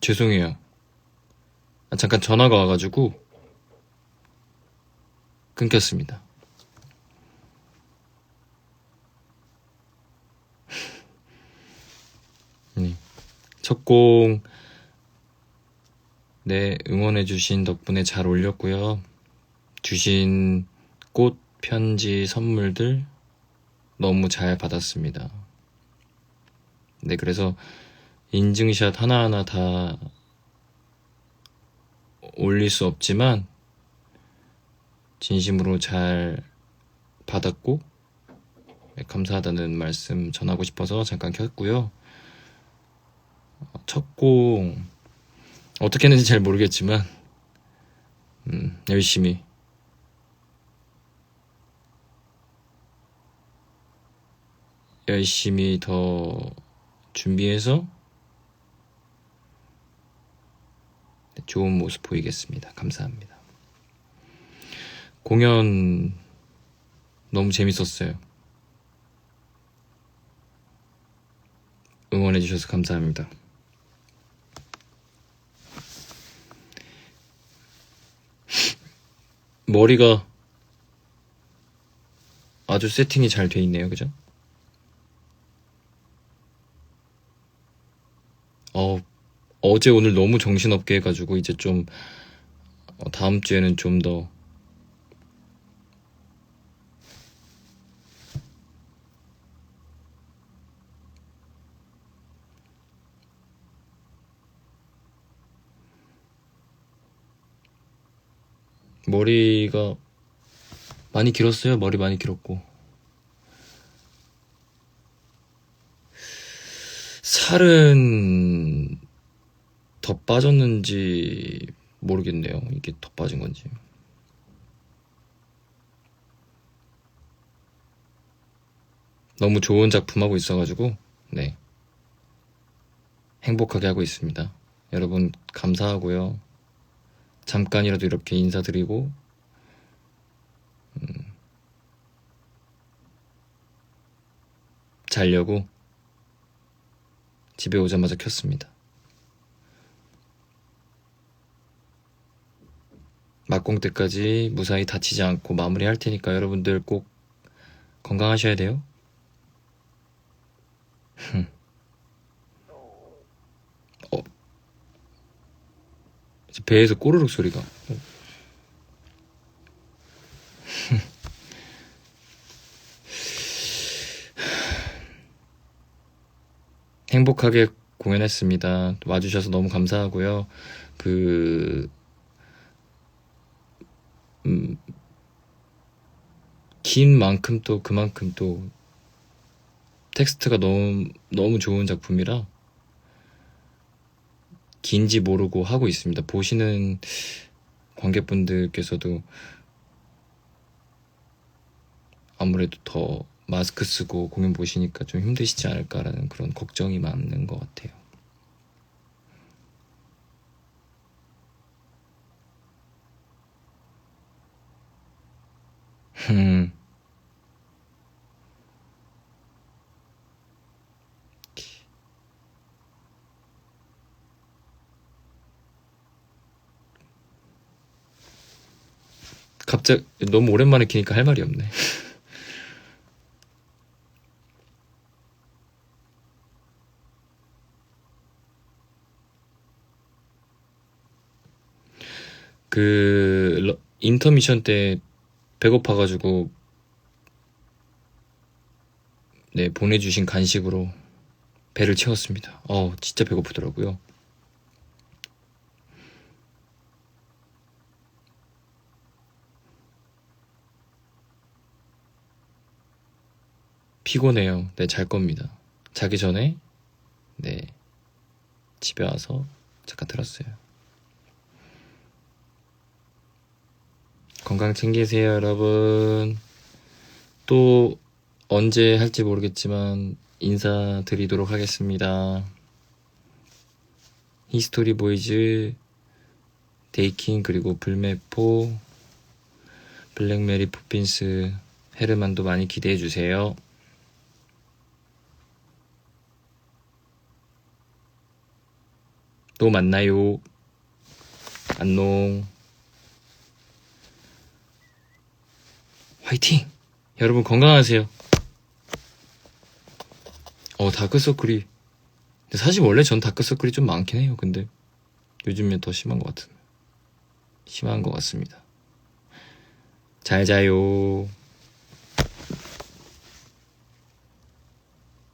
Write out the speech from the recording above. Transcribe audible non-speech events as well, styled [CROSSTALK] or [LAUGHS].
죄송해요. 아, 잠깐 전화가 와가지고 끊겼습니다. 네. 첫 곡, 네, 응원해주신 덕분에 잘 올렸고요. 주신 꽃, 편지, 선물들 너무 잘 받았습니다. 네, 그래서 인증샷 하나하나 다 올릴 수 없지만, 진심으로 잘 받았고, 네, 감사하다는 말씀 전하고 싶어서 잠깐 켰고요. 첫 곡, 어떻게 했는지 잘 모르겠지만, 음, 열심히, 열심히 더 준비해서 좋은 모습 보이겠습니다. 감사합니다. 공연 너무 재밌었어요. 응원해주셔서 감사합니다. [LAUGHS] 머리가 아주 세팅이 잘 돼 있네요. 그죠? 어, 어제 오늘 너무 정신없게 해가지고 이제 좀 어, 다음 주에는 좀 더 머리가 많이 길었어요. 머리 많이 길었고. 살은 더 빠졌는지 모르겠네요. 이게 더 빠진 건지. 너무 좋은 작품 하고 있어가지고, 네. 행복하게 하고 있습니다. 여러분, 감사하고요. 잠깐이라도 이렇게 인사드리고, 음, 자려고 집에 오자마자 켰습니다. 막공 때까지 무사히 다치지 않고 마무리할 테니까 여러분들 꼭 건강하셔야 돼요. 어. 배에서 꼬르륵 소리가. [LAUGHS] 행복하게 공연했습니다. 와주셔서 너무 감사하고요. 그, 음, 긴 만큼 또 그만큼 또 텍스트가 너무, 너무 좋은 작품이라 긴지 모르고 하고 있습니다. 보시는 관객분들께서도 아무래도 더 마스크 쓰고 공연 보시니까 좀 힘드시지 않을까라는 그런 걱정이 많은 것 같아요. 음. 갑자기 너무 오랜만에 키니까 할 말이 없네. [LAUGHS] 그 러- 인터미션 때 배고파가지고 네 보내주신 간식으로 배를 채웠습니다. 어 진짜 배고프더라고요. 피곤해요. 네 잘 겁니다. 자기 전에 네 집에 와서 잠깐 들었어요. 건강 챙기세요, 여러분. 또 언제 할지 모르겠지만 인사드리도록 하겠습니다. 히스토리 보이즈, 데이킹, 그리고 불매포, 블랙메리 포핀스, 헤르만도 많이 기대해 주세요. 또 만나요. 안녕. 화이팅! 여러분 건강하세요. 어, 다크서클이. 근데 사실 원래 전 다크서클이 좀 많긴 해요. 근데 요즘엔 더 심한 것 같은. 심한 것 같습니다. 잘 자요.